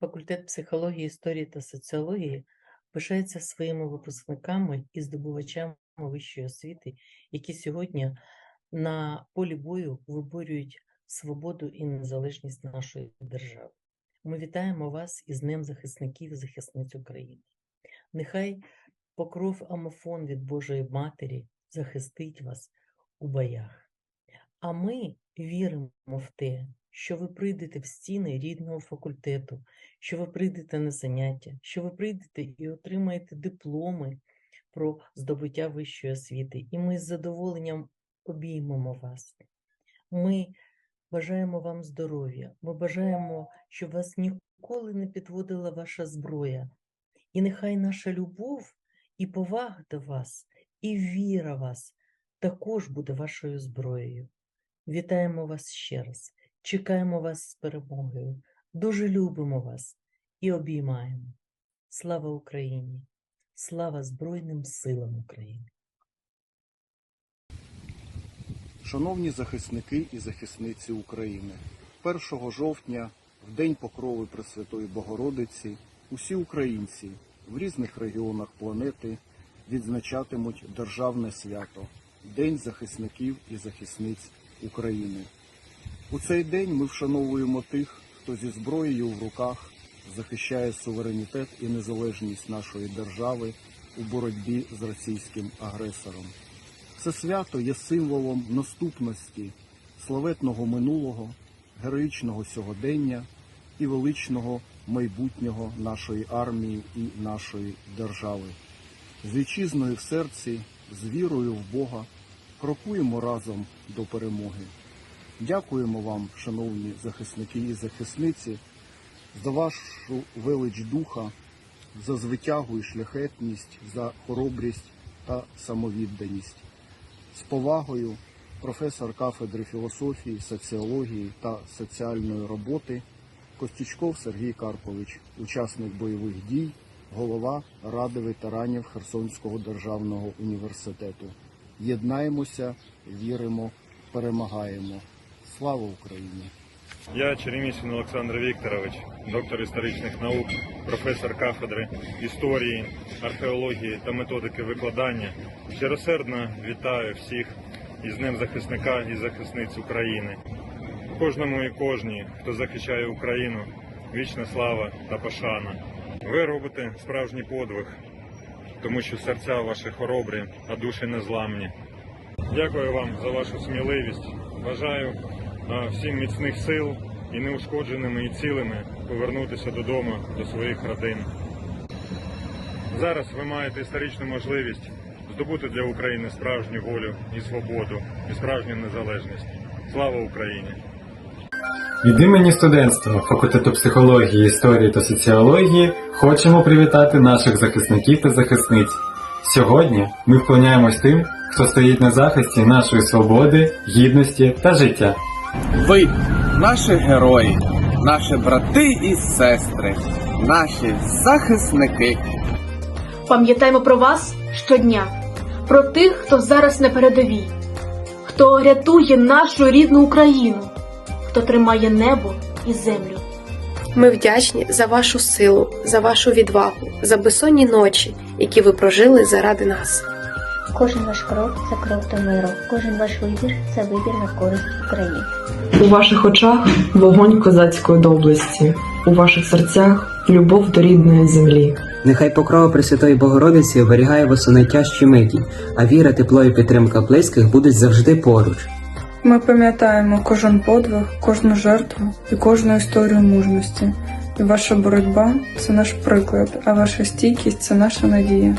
Факультет психології, історії та соціології пишається своїми випускниками і здобувачами вищої освіти, які сьогодні на полі бою виборюють свободу і незалежність нашої держави. Ми вітаємо вас із Днем захисників і захисниць України. Нехай покров Амофон від Божої Матері захистить вас у боях. А ми віримо в те, що ви прийдете в стіни рідного факультету, що ви прийдете на заняття, що ви прийдете і отримаєте дипломи про здобуття вищої освіти. І ми з задоволенням обіймемо вас. Ми бажаємо вам здоров'я, ми бажаємо, щоб вас ніколи не підводила ваша зброя. І нехай наша любов і повага до вас, і віра вас також буде вашою зброєю. Вітаємо вас ще раз, чекаємо вас з перемогою, дуже любимо вас і обіймаємо. Слава Україні! Слава Збройним силам України! Шановні захисники і захисниці України, 1 жовтня, в День Покрови Пресвятої Богородиці, усі українці в різних регіонах планети відзначатимуть державне свято День захисників і захисниць України. У цей день ми вшановуємо тих, хто зі зброєю в руках захищає суверенітет і незалежність нашої держави у боротьбі з російським агресором. Це свято є символом наступності славетного минулого, героїчного сьогодення і величного майбутнього нашої армії і нашої держави. З вітчизною в серці, з вірою в Бога крокуємо разом до перемоги. Дякуємо вам, шановні захисники і захисниці, за вашу велич духа, за звитягу і шляхетність, за хоробрість та самовідданість. З повагою професор кафедри філософії, соціології та соціальної роботи Костючков Сергій Карпович, учасник бойових дій, голова Ради ветеранів Херсонського державного університету. Єднаємося, віримо, перемагаємо. Слава Україні! Я Черемісін Олександр Вікторович, доктор історичних наук, професор кафедри історії, археології та методики викладання. Щиросердно вітаю всіх із Днем захисника і захисниць України. Кожному і кожній, хто захищає Україну, вічна слава та пошана. Ви робите справжній подвиг, тому що серця ваші хоробрі, а душі незламні. Дякую вам за вашу сміливість. Бажаю всім міцних сил і неушкодженими і цілими повернутися додому до своїх родин. Зараз ви маєте історичну можливість здобути для України справжню волю і свободу і справжню незалежність. Слава Україні! Від імені студентства факультету психології, історії та соціології хочемо привітати наших захисників та захисниць. Сьогодні ми вклоняємось тим, хто стоїть на захисті нашої свободи, гідності та життя. Ви наші герої, наші брати і сестри, наші захисники. Пам'ятаємо про вас щодня, про тих, хто зараз на передовій, хто рятує нашу рідну Україну, хто тримає небо і землю. Ми вдячні за вашу силу, за вашу відвагу, за безсонні ночі, які ви прожили заради нас. Кожен ваш крок це крок до миру, кожен ваш вибір це вибір на користь України. У ваших очах вогонь козацької доблесті, у ваших серцях любов до рідної землі. Нехай покрова Пресвятої Богородиці оберігає вас у найтяжчі миті, а віра, тепло і підтримка близьких будуть завжди поруч. Ми пам'ятаємо кожен подвиг, кожну жертву і кожну історію мужності. І ваша боротьба це наш приклад, а ваша стійкість це наша надія.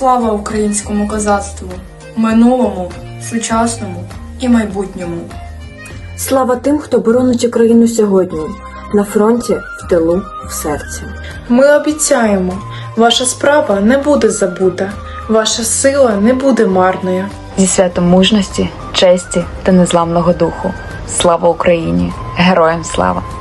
Слава українському козацтву, минулому, сучасному і майбутньому. Слава тим, хто боронить Україну сьогодні, на фронті, в тилу, в серці. Ми обіцяємо, ваша справа не буде забута, ваша сила не буде марною. Зі святом мужності, честі та незламного духу. Слава Україні! Героям слава!